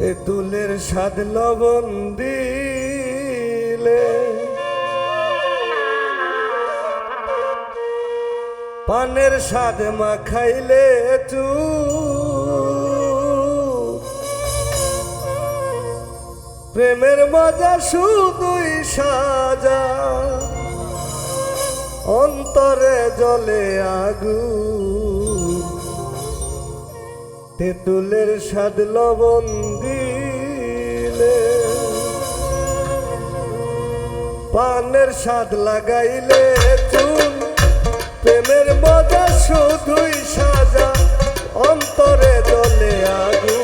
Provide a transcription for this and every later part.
তেঁতুলের স্বাদ লবণ দিলে। পানের স্বাদ মাখাইলে চু প্রেমের মজা শুধুই সাজা। অন্তরে জলে আগু তেঁতুলের স্বাদ লবণ পানের স্বাদ লাগাইলে চুন। প্রেমের মজা শুধুই সাজা অন্তরে জলে আগু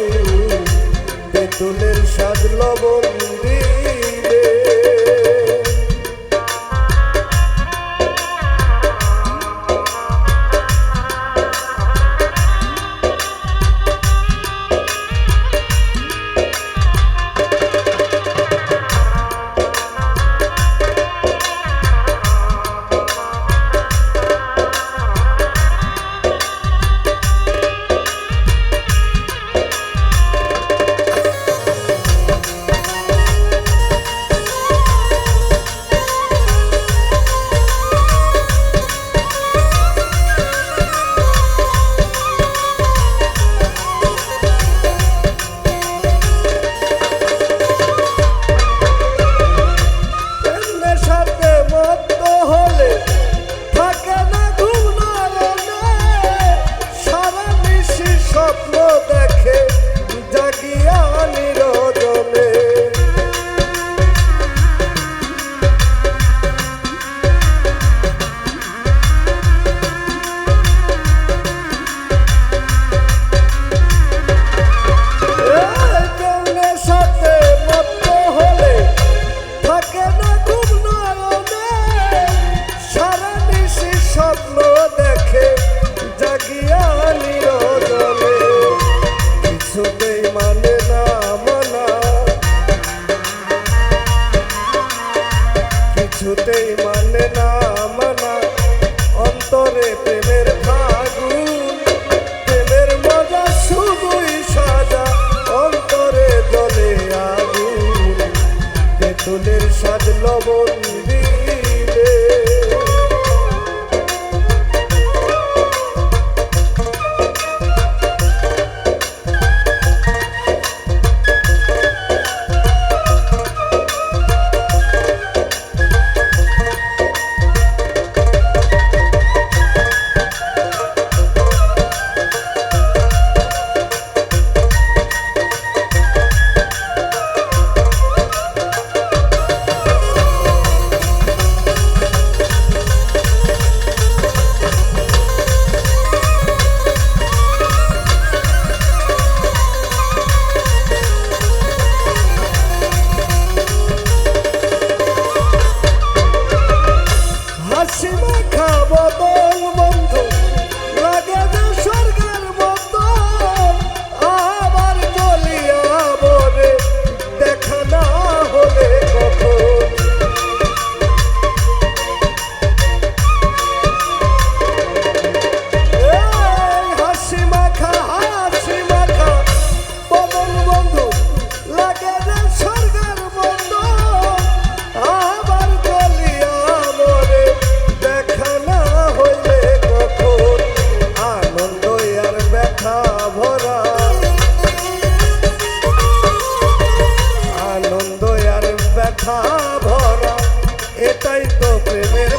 কিছুতেই মানে না, মানা। অন্তরে প্রেমের ফাগুন, প্রেমের মজা শুধুই সাজা। অন্তরে জলে আগুন, তেঁতুলের সাজ লবণ ভরা এটাই তো প্রেমের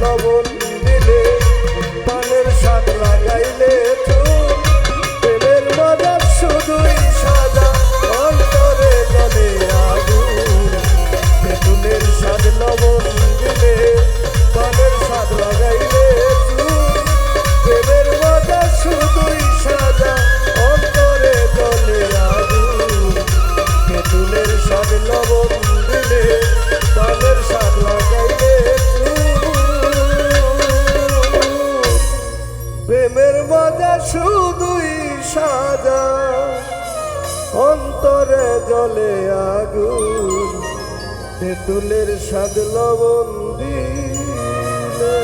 লবণ দিলে পানের স্বাদ লাগাইলে জলে আগুন তেঁতুলের স্বাদ লবণ দিলে।